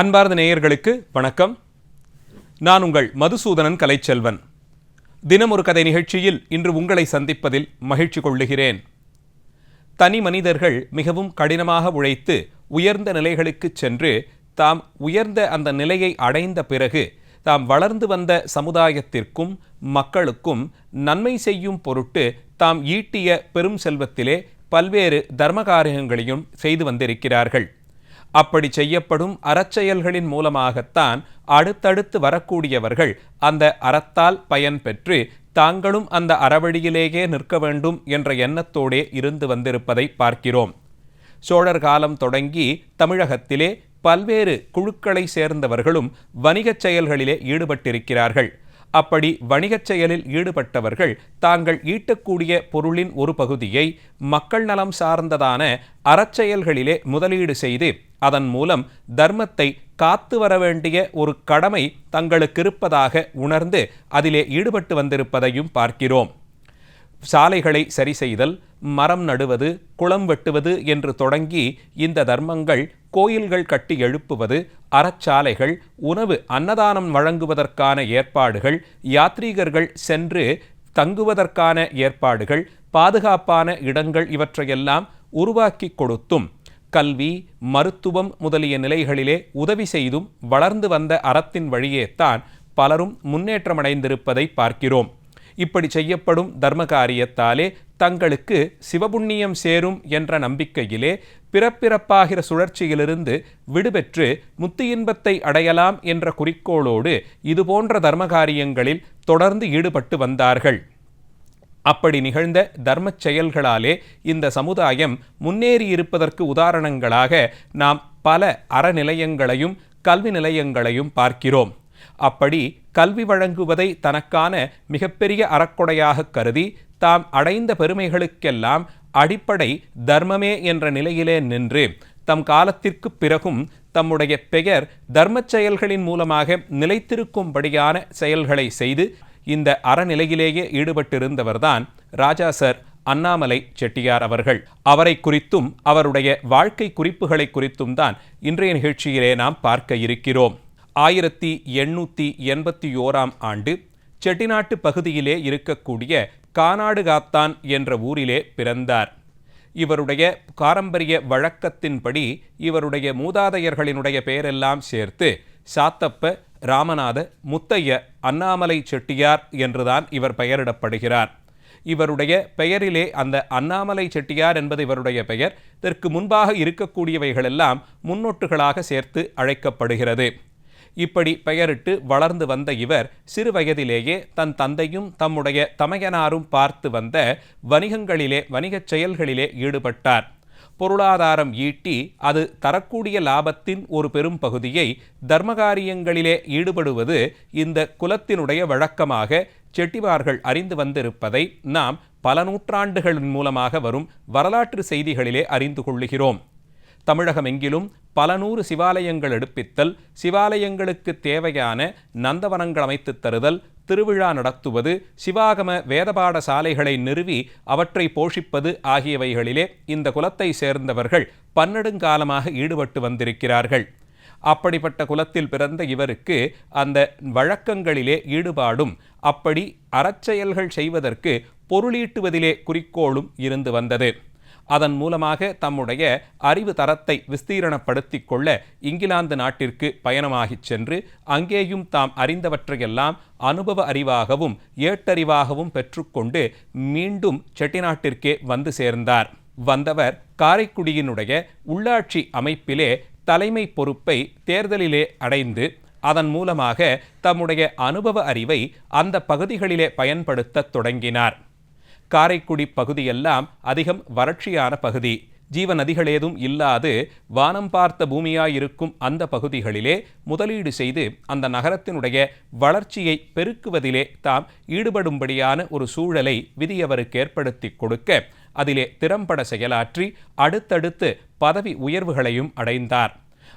அன்பார்ந்த நேயர்களுக்கு வணக்கம். நான் உங்கள் மதுசூதனன் கலைச்செல்வன். தினம் ஒரு கதை நிகழ்ச்சியில் இன்று உங்களை சந்திப்பதில் மகிழ்ச்சி கொள்ளுகிறேன். தனி மனிதர்கள் மிகவும் கடினமாக உழைத்து உயர்ந்த நிலைகளுக்கு சென்று தாம் உயர்ந்த அந்த நிலையை அடைந்த பிறகு தாம் வளர்ந்து வந்த சமுதாயத்திற்கும் மக்களுக்கும் நன்மை செய்யும் பொருட்டு தாம் ஈட்டிய பெரும் செல்வத்திலே பல்வேறு தர்மகாரியங்களையும் செய்து வந்திருக்கிறார்கள். அப்படி செய்யப்படும் அறச்செயல்களின் மூலமாகத்தான் அடுத்தடுத்து வரக்கூடியவர்கள் அந்த அறத்தால் பயன் பெற்று தாங்களும் அந்த அறவழியிலேயே நிற்க வேண்டும் என்ற எண்ணத்தோடே இருந்து வந்திருப்பதை பார்க்கிறோம். சோழர் காலம் தொடங்கி தமிழகத்திலே பல்வேறு குழுக்களை சேர்ந்தவர்களும் வணிகச் செயல்களிலே ஈடுபட்டிருக்கிறார்கள். அப்படி வணிகச் செயலில் ஈடுபட்டவர்கள் தாங்கள் ஈட்டக்கூடிய பொருளின் ஒரு பகுதியை மக்கள் நலம் சார்ந்ததான அறச்செயல்களிலே முதலீடு செய்து அதன் மூலம் தர்மத்தை காத்து வர வேண்டிய ஒரு கடமை தங்களுக்கு இருப்பதாக உணர்ந்து அதிலே ஈடுபட்டு வந்திருப்பதையும் பார்க்கிறோம். சாலைகளை சரி செய்தல் மரம் நடுவது குளம் வெட்டுவது என்று தொடங்கி இந்த தர்மங்கள் கோயில்கள் கட்டி எழுப்புவது அறச்சாலைகள் உணவு அன்னதானம் வழங்குவதற்கான ஏற்பாடுகள் யாத்ரீகர்கள் சென்று தங்குவதற்கான ஏற்பாடுகள் பாதுகாப்பான இடங்கள் இவற்றையெல்லாம் உருவாக்கி கொடுத்தும் கல்வி மருத்துவம் முதலிய நிலைகளிலே உதவி செய்தும் வளர்ந்து வந்த அறத்தின் வழியே தான் பலரும் முன்னேற்றமடைந்திருப்பதை பார்க்கிறோம். இப்படி செய்யப்படும் தர்ம காரியத்தாலே தங்களுக்கு சிவபுண்ணியம் சேரும் என்ற நம்பிக்கையிலே பிறப்பிறப்பாகிற சுழற்சியிலிருந்து விடுபெற்று முத்து இன்பத்தை அடையலாம் என்ற குறிக்கோளோடு இதுபோன்ற தர்ம காரியங்களில் தொடர்ந்து ஈடுபட்டு வந்தார்கள். அப்படி நிகழ்ந்த தர்மச் செயல்களாலே இந்த சமுதாயம் முன்னேறியிருப்பதற்கு உதாரணங்களாக நாம் பல அறநிலையங்களையும் கல்வி நிலையங்களையும் பார்க்கிறோம். அப்படி கல்வி வழங்குவதை தனக்கான மிகப்பெரிய அறக்கொடையாக கருதி தாம் அடைந்த பெருமைகளுக்கெல்லாம் அடிப்படை தர்மமே என்ற நிலையிலே நின்று தம் காலத்திற்கு பிறகும் தம்முடைய பெயர் தர்மச் செயல்களின் மூலமாக நிலைத்திருக்கும்படியான செயல்களை செய்து இந்த அறநிலையிலேயே ஈடுபட்டிருந்தவர்தான் ராஜா சர் அண்ணாமலை செட்டியார் அவர்கள். அவரை குறித்தும் அவருடைய வாழ்க்கை குறிப்புகளை குறித்தும் தான் இன்றைய நிகழ்ச்சியிலே நாம் பார்க்க இருக்கிறோம். ஆயிரத்தி எண்ணூற்றி எண்பத்தி ஓராம் ஆண்டு செட்டிநாட்டு பகுதியிலே இருக்கக்கூடிய கானாடுகாத்தான் என்ற ஊரிலே பிறந்தார். இவருடைய பாரம்பரிய வழக்கத்தின்படி இவருடைய மூதாதையர்களினுடைய பெயரெல்லாம் சேர்த்து சாத்தப்ப ராமநாத முத்தைய அண்ணாமலை செட்டியார் என்றுதான் இவர் பெயரிடப்படுகிறார். இவருடைய பெயரிலே அந்த அண்ணாமலை செட்டியார் என்பது இவருடைய பெயர். இதற்கு முன்பாக இருக்கக்கூடியவைகளெல்லாம் முன்னொட்டுகளாக சேர்த்து அழைக்கப்படுகிறது. இப்படி பெயரிட்டு வளர்ந்து வந்த இவர் சிறு வயதிலேயே தன் தந்தையும் தம்முடைய தமையனாரும் பார்த்து வந்த வணிகங்களிலே வணிகச் செயல்களிலே ஈடுபட்டார். பொருளாதாரம் ஈட்டி அது தரக்கூடிய லாபத்தின் ஒரு பெரும் பகுதியை தர்மகாரியங்களிலே ஈடுபடுவது இந்த குலத்தினுடைய வழக்கமாக செட்டிவார்கள் அறிந்து வந்திருப்பதை நாம் பல நூற்றாண்டுகளின் மூலமாக வரும் வரலாற்று செய்திகளிலே அறிந்து கொள்ளுகிறோம். தமிழகமெங்கிலும் பல நூறு சிவாலயங்கள் எடுப்பித்தல் சிவாலயங்களுக்கு தேவையான நந்தவனங்கள் அமைத்துத் தருதல் திருவிழா நடத்துவது சிவாகம வேதபாட சாலைகளை நிறுவி அவற்றை போஷிப்பது ஆகியவைகளிலே இந்த குலத்தை சேர்ந்தவர்கள் பன்னெடுங்காலமாக ஈடுபட்டு வந்திருக்கிறார்கள். அப்படிப்பட்ட குலத்தில் பிறந்த இவருக்கு அந்த வழக்கங்களிலே ஈடுபாடும் அப்படி அறச்செயல்கள் செய்வதற்கு பொருளீட்டுவதிலே குறிக்கோளும் இருந்து வந்தது. அதன் மூலமாக தம்முடைய அறிவு தரத்தை விஸ்தீரணப்படுத்தி கொள்ள இங்கிலாந்து நாட்டிற்கு பயணமாகிச் சென்று அங்கேயும் தாம் அறிந்தவற்றையெல்லாம் அனுபவ அறிவாகவும் ஏட்டறிவாகவும் பெற்றுக்கொண்டு மீண்டும் செட்டிநாட்டிற்கே வந்து சேர்ந்தார். வந்தவர் காரைக்குடியினுடைய உள்ளாட்சி அமைப்பிலே தலைமை பொறுப்பை தேர்தலிலே அடைந்து அதன் மூலமாக தம்முடைய அனுபவ அறிவை அந்த பகுதிகளிலே பயன்படுத்த தொடங்கினார். காரைக்குடி பகுதியெல்லாம் அதிகம் வறட்சியான பகுதி. ஜீவ நதிகள் ஏதும் இல்லாது வானம் பார்த்த பூமியாயிருக்கும் அந்த பகுதிகளிலே முதலீடு செய்து அந்த நகரத்தினுடைய வளர்ச்சியை பெருக்குவதிலே தாம் ஈடுபடும்படியான ஒரு சூழலை விதியவருக்கு ஏற்படுத்தி கொடுக்க அதிலே திறம்பட செயலாற்றி அடுத்தடுத்து பதவி உயர்வுகளையும் அடைந்தார்.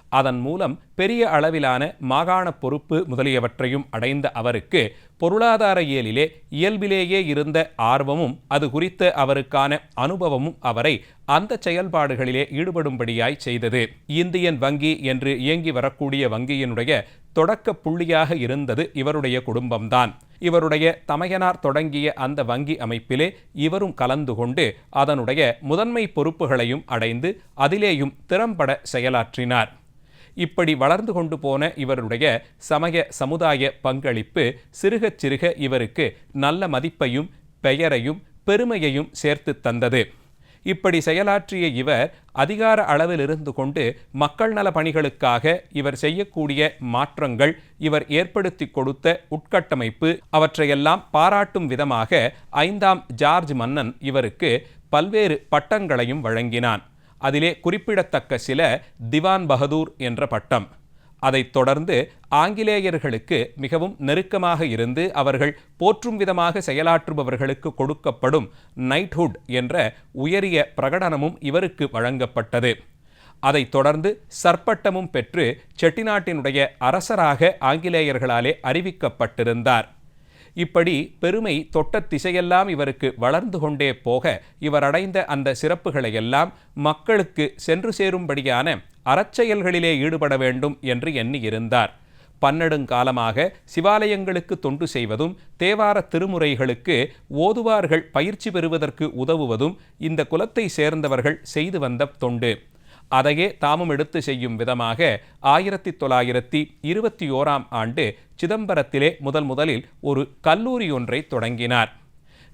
அதன் மூலம் பெரிய அளவிலான மாகாண பொறுப்பு முதலியவற்றையும் அடைந்த அவருக்கு பொருளாதார இயலிலே இயல்பிலேயே இருந்த ஆர்வமும் அது குறித்த அவருக்கான அனுபவமும் அவரை அந்த செயல்பாடுகளிலே ஈடுபடும்படியாய் செய்தது. இந்தியன் வங்கி என்று இயங்கி வரக்கூடிய வங்கியினுடைய தொடக்க புள்ளியாக இருந்தது இவருடைய குடும்பம்தான். இவருடைய தமையனார் தொடங்கிய அந்த வங்கி அமைப்பிலே இவரும் கலந்து கொண்டு அதனுடைய முதன்மை பொறுப்புகளையும் அடைந்து அதிலேயும் திறம்பட செயலாற்றினார். இப்படி வளர்ந்து கொண்டு போன இவருடைய சமய சமுதாய பங்களிப்பு சிறுகச் சிறுக இவருக்கு நல்ல மதிப்பையும் பெயரையும் பெருமையையும் சேர்த்து தந்தது. இப்படி செயலாற்றிய இவர் அதிகார அளவில் இருந்து கொண்டு மக்கள் நல பணிகளுக்காக இவர் செய்யக்கூடிய மாற்றங்கள் இவர் ஏற்படுத்தி கொடுத்த உட்கட்டமைப்பு அவற்றையெல்லாம் பாராட்டும் விதமாக ஐந்தாம் ஜார்ஜ் மன்னன் இவருக்கு பல்வேறு பட்டங்களையும் வழங்கினான். அதிலே குறிப்பிடத்தக்க சில திவான் பகதூர் என்ற பட்டம். அதைத் தொடர்ந்து ஆங்கிலேயர்களுக்கு மிகவும் நெருக்கமாக இருந்து அவர்கள் போற்றும் விதமாக செயலாற்றுபவர்களுக்கு கொடுக்கப்படும் நைட்ஹுட் என்ற உயரிய பிரகடனமும் இவருக்கு வழங்கப்பட்டது. அதைத் தொடர்ந்து சற்பட்டமும் பெற்று செட்டிநாட்டினுடைய அரசராக ஆங்கிலேயர்களாலே அறிவிக்கப்பட்டிருந்தார். இப்படி பெருமை தொட்ட திசையெல்லாம் இவருக்கு வளர்ந்து கொண்டே போக இவர் அடைந்த அந்த சிறப்புகளை எல்லாம் மக்களுக்கு சென்று சேரும்படியான அறச்செயல்களிலே ஈடுபட வேண்டும் என்று எண்ணியிருந்தார். பன்னெடுங்காலமாக சிவாலயங்களுக்கு தொண்டு செய்வதும் தேவார திருமுறைகளுக்கு ஓதுவார்கள் பயிற்சி பெறுவதற்கு உதவுவதும் இந்த குலத்தை சேர்ந்தவர்கள் செய்து வந்த தொண்டு. அதையே தாமும் எடுத்து செய்யும் விதமாக ஆயிரத்தி தொள்ளாயிரத்தி இருபத்தி ஓராம் ஆண்டு சிதம்பரத்திலே முதல் முதலில் ஒரு கல்லூரி ஒன்றை தொடங்கினார்.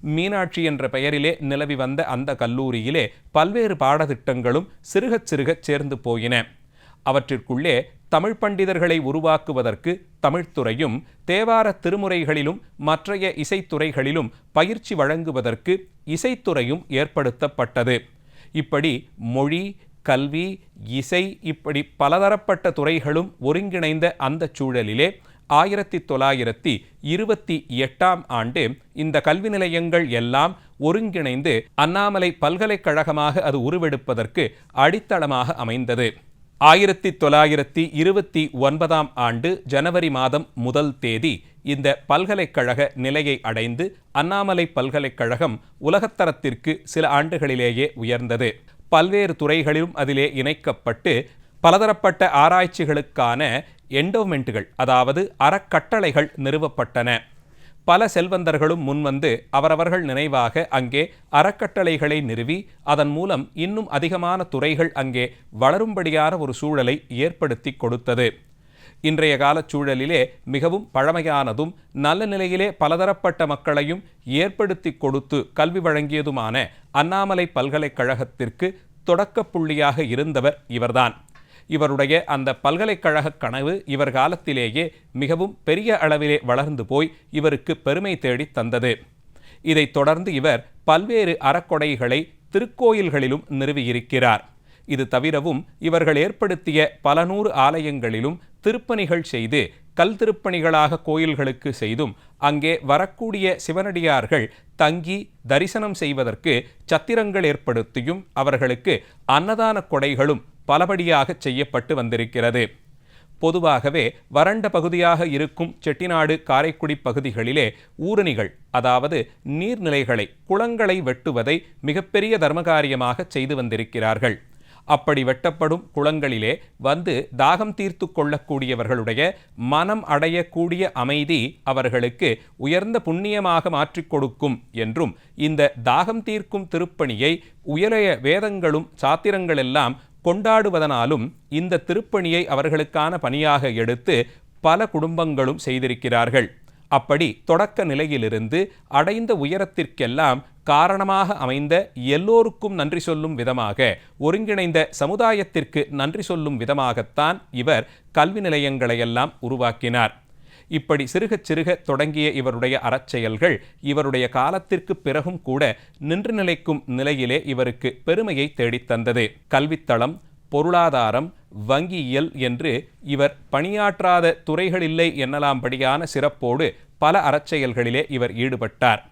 மீனாட்சி என்ற பெயரிலே நிலவி வந்த அந்த கல்லூரியிலே பல்வேறு பாடத்திட்டங்களும் சிறுகச் சிறுகச் சேர்ந்து போயின. அவற்றிற்குள்ளே தமிழ் பண்டிதர்களை உருவாக்குவதற்கு தமிழ்த்துறையும் தேவார திருமுறைகளிலும் மற்றைய இசைத்துறைகளிலும் பயிற்சி வழங்குவதற்கு இசைத்துறையும் ஏற்படுத்தப்பட்டது. இப்படி மொழி கல்வி இசை இப்படி பலதரப்பட்ட துறைகளும் ஒருங்கிணைந்த அந்த சூழலிலே ஆயிரத்தி தொள்ளாயிரத்தி இருபத்தி எட்டாம் ஆண்டு இந்த கல்வி நிலையங்கள் எல்லாம் ஒருங்கிணைந்து அண்ணாமலை பல்கலைக்கழகமாக அது உருவெடுப்பதற்கு அடித்தளமாக அமைந்தது. ஆயிரத்தி தொள்ளாயிரத்தி இருபத்தி ஒன்பதாம் ஆண்டு ஜனவரி மாதம் முதல் தேதி இந்த பல்கலைக்கழக நிலையை அடைந்து அண்ணாமலை பல்கலைக்கழகம் உலகத்தரத்திற்கு சில ஆண்டுகளிலேயே உயர்ந்தது. பல்வேறு துறைகளிலும் அதிலே இணைக்கப்பட்டு பலதரப்பட்ட ஆராய்ச்சிகளுக்கான எண்டோமெண்ட்டுகள் அதாவது அறக்கட்டளைகள் நிறுவப்பட்டன. பல செல்வந்தர்களும் முன்வந்து அவரவர்கள் நினைவாக அங்கே அறக்கட்டளைகளை நிறுவி அதன் மூலம் இன்னும் அதிகமான துறைகள் அங்கே வளரும்படியான ஒரு சூழலை ஏற்படுத்தி கொடுத்தது. இன்றைய காலச் சூழலிலே மிகவும் பழமையானதும் நல்ல நிலையிலே பலதரப்பட்ட மக்களையும் ஏற்படுத்தி கொடுத்து கல்வி வழங்கியதுமான அண்ணாமலை பல்கலைக்கழகத்திற்கு தொடக்க புள்ளியாக இருந்தவர் இவர்தான். இவருடைய அந்த பல்கலைக்கழக கனவு இவர் காலத்திலேயே மிகவும் பெரிய அளவிலே வளர்ந்து போய் இவருக்கு பெருமை தேடி தந்தது. இதைத் தொடர்ந்து இவர் பல்வேறு அறக்கொடைகளை திருக்கோயில்களிலும் நிறுவியிருக்கிறார். இது தவிரவும் இவர்கள் ஏற்படுத்திய பல நூறு ஆலயங்களிலும் திருப்பணிகள் செய்து கல் திருப்பணிகளாக கோயில்களுக்கு செய்தும் அங்கே வரக்கூடிய சிவனடியார்கள் தங்கி தரிசனம் செய்வதற்கு சத்திரங்கள் ஏற்படுத்தியும் அவர்களுக்கு அன்னதான கொடைகளும் பலபடியாக செய்யப்பட்டு வந்திருக்கிறது. பொதுவாகவே வறண்ட பகுதியாக இருக்கும் செட்டிநாடு காரைக்குடி பகுதிகளிலே ஊரணிகள் அதாவது நீர்நிலைகளை குளங்களை வெட்டுவதை மிகப்பெரிய தர்மகாரியமாக செய்து வந்திருக்கிறார்கள். அப்படி வெட்டப்படும் குளங்களிலே வந்து தாகம் தீர்த்து கொள்ளக்கூடியவர்களுடைய மனம் அடையக்கூடிய அமைதி அவர்களுக்கு உயர்ந்த புண்ணியமாக மாற்றிக் கொடுக்கும் என்றும் இந்த தாகம் தீர்க்கும் திருப்பணியை உயரைய வேதங்களும் சாத்திரங்களெல்லாம் கொண்டாடுவதனாலும் இந்த திருப்பணியை அவர்களுக்கான பணியாக எடுத்து பல குடும்பங்களும் செய்திருக்கிறார்கள். அப்படி தொடக்க நிலையிலிருந்து அடைந்த உயரத்திற்கெல்லாம் காரணமாக அமைந்த எல்லோருக்கும் நன்றி சொல்லும் விதமாக ஒருங்கிணைந்த சமுதாயத்திற்கு நன்றி சொல்லும் விதமாகத்தான் இவர் கல்வி நிலையங்களையெல்லாம் உருவாக்கினார். இப்படி சிறுகச் சிறுக தொடங்கிய இவருடைய அறச்செயல்கள் இவருடைய காலத்திற்கு பிறகும் கூட நின்று நிலைக்கும் நிலையிலே இவருக்கு பெருமையை தேடித்தந்தது கல்வித்தளம் பொருளாதாரம் வங்கியியல் என்று இவர் பணியாற்றாத துறைகளில்லை என்னலாம்படியான சிறப்போடு பல அறச்செயல்களிலே இவர் ஈடுபட்டார்.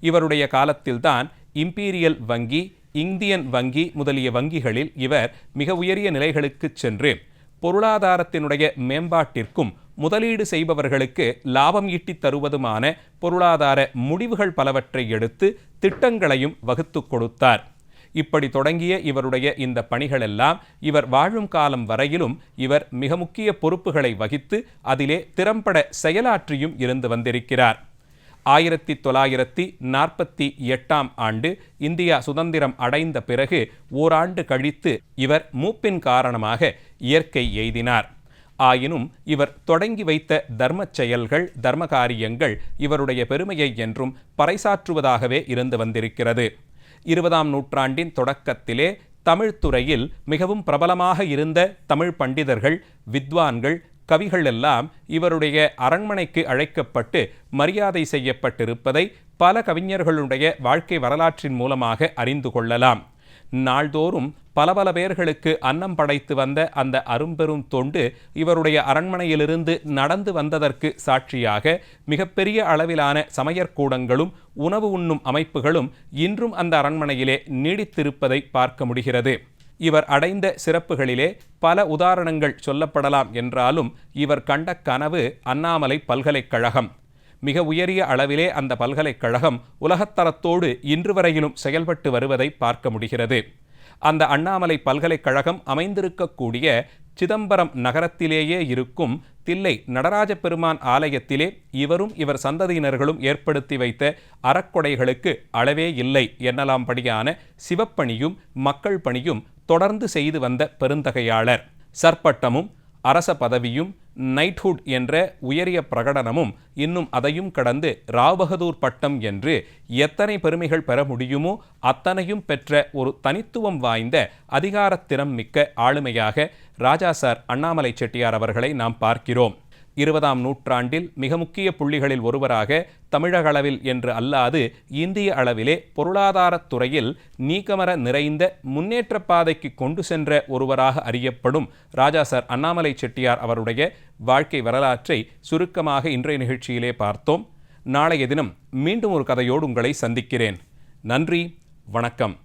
இவருடைய காலத்தில்தான் இம்பீரியல் வங்கி இந்தியன் வங்கி முதலிய வங்கிகளில் இவர் மிக உயரிய நிலைகளுக்கு சென்று பொருளாதாரத்தினுடைய மேம்பாட்டிற்கும் முதலீடு செய்பவர்களுக்கு லாபம் ஈட்டித் தருவதுமான பொருளாதார முடிவுகள் பலவற்றை எடுத்து திட்டங்களையும் வகுத்து கொடுத்தார். இப்படி தொடங்கிய இவருடைய இந்த பணிகளெல்லாம் இவர் வாழும் காலம் வரையிலும் இவர் மிக முக்கிய பொறுப்புகளை வகித்து அதிலே திறம்பட செயலாற்றியும் இருந்து வந்திருக்கிறார். ஆயிரத்தி தொள்ளாயிரத்தி நாற்பத்தி எட்டாம் ஆண்டு இந்தியா சுதந்திரம் அடைந்த பிறகு ஓராண்டு கழித்து இவர் மூப்பின் காரணமாக இயற்கை எய்தினார். ஆயினும் இவர் தொடங்கி வைத்த தர்மச் செயல்கள் தர்ம காரியங்கள் இவருடைய பெருமையை என்றும் பறைசாற்றுவதாகவே இருந்து வந்திருக்கிறது. இருபதாம் நூற்றாண்டின் தொடக்கத்திலே தமிழ் துறையில் மிகவும் பிரபலமாக இருந்த தமிழ் பண்டிதர்கள் வித்வான்கள் கவிகள் எல்லாம் இவருடைய அரண்மனைக்கு அழைக்கப்பட்டு மரியாதை செய்யப்பட்டிருப்பதை பல கவிஞர்களுடைய வாழ்க்கை வரலாற்றின் மூலமாக அறிந்து கொள்ளலாம். நாள்தோறும் பல பல பேர்களுக்கு அன்னம் படைத்து வந்த அந்த அரும்பெரும் தொண்டு இவருடைய அரண்மனையிலிருந்து நடந்து வந்ததற்கு சாட்சியாக மிகப்பெரிய அளவிலான சமையற்கூடங்களும் உணவு உண்ணும் அமைப்புகளும் இன்றும் அந்த அரண்மனையிலே நீடித்திருப்பதை பார்க்க முடிகிறது. இவர் அடைந்த சிறப்புகளிலே பல உதாரணங்கள் சொல்லப்படலாம் என்றாலும் இவர் கண்ட கனவு அண்ணாமலை பல்கலைக்கழகம். மிக உயரிய அளவிலே அந்த பல்கலைக்கழகம் உலகத்தரத்தோடு இன்று வரையிலும் செயல்பட்டு வருவதை பார்க்க முடிகிறது. அந்த அண்ணாமலை பல்கலைக்கழகம் அமைந்திருக்கக்கூடிய சிதம்பரம் நகரத்திலேயே இருக்கும் தில்லை நடராஜ பெருமான் ஆலயத்திலே இவரும் இவர் சந்ததியினர்களும் ஏற்படுத்தி வைத்த அறக்கொடைகளுக்கு அளவே இல்லை என்னலாம்படியான சிவப்பணியும் மக்கள் பணியும் தொடர்ந்து செய்து வந்த பெருந்தகையாளர். சர்ப்பட்டமும் அரச பதவியும் நைட்ஹுட் என்ற உயரிய பிரகடனமும் இன்னும் அதையும் கடந்து ராவ்பகதூர் பட்டம் என்று எத்தனை பெருமைகள் பெற முடியுமோ அத்தனையும் பெற்ற ஒரு தனித்துவம் வாய்ந்த அதிகாரத்திறம் மிக்க ஆளுமையாக ராஜா சார் அண்ணாமலை செட்டியார் அவர்களை நாம் பார்க்கிறோம். இருபதாம் நூற்றாண்டில் மிக முக்கிய புள்ளிகளில் ஒருவராக தமிழக அளவில் என்று அல்லாது இந்திய அளவிலே பொருளாதாரத் துறையில் நீக்கமர நிறைந்த முன்னேற்ற பாதைக்கு கொண்டு சென்ற ஒருவராக அறியப்படும் ராஜா சார் அண்ணாமலை செட்டியார் அவருடைய வாழ்க்கை வரலாற்றை சுருக்கமாக இன்றைய நிகழ்ச்சியிலே பார்த்தோம். நாளைய தினம் மீண்டும் ஒரு கதையோடு உங்களை சந்திக்கிறேன். நன்றி வணக்கம்.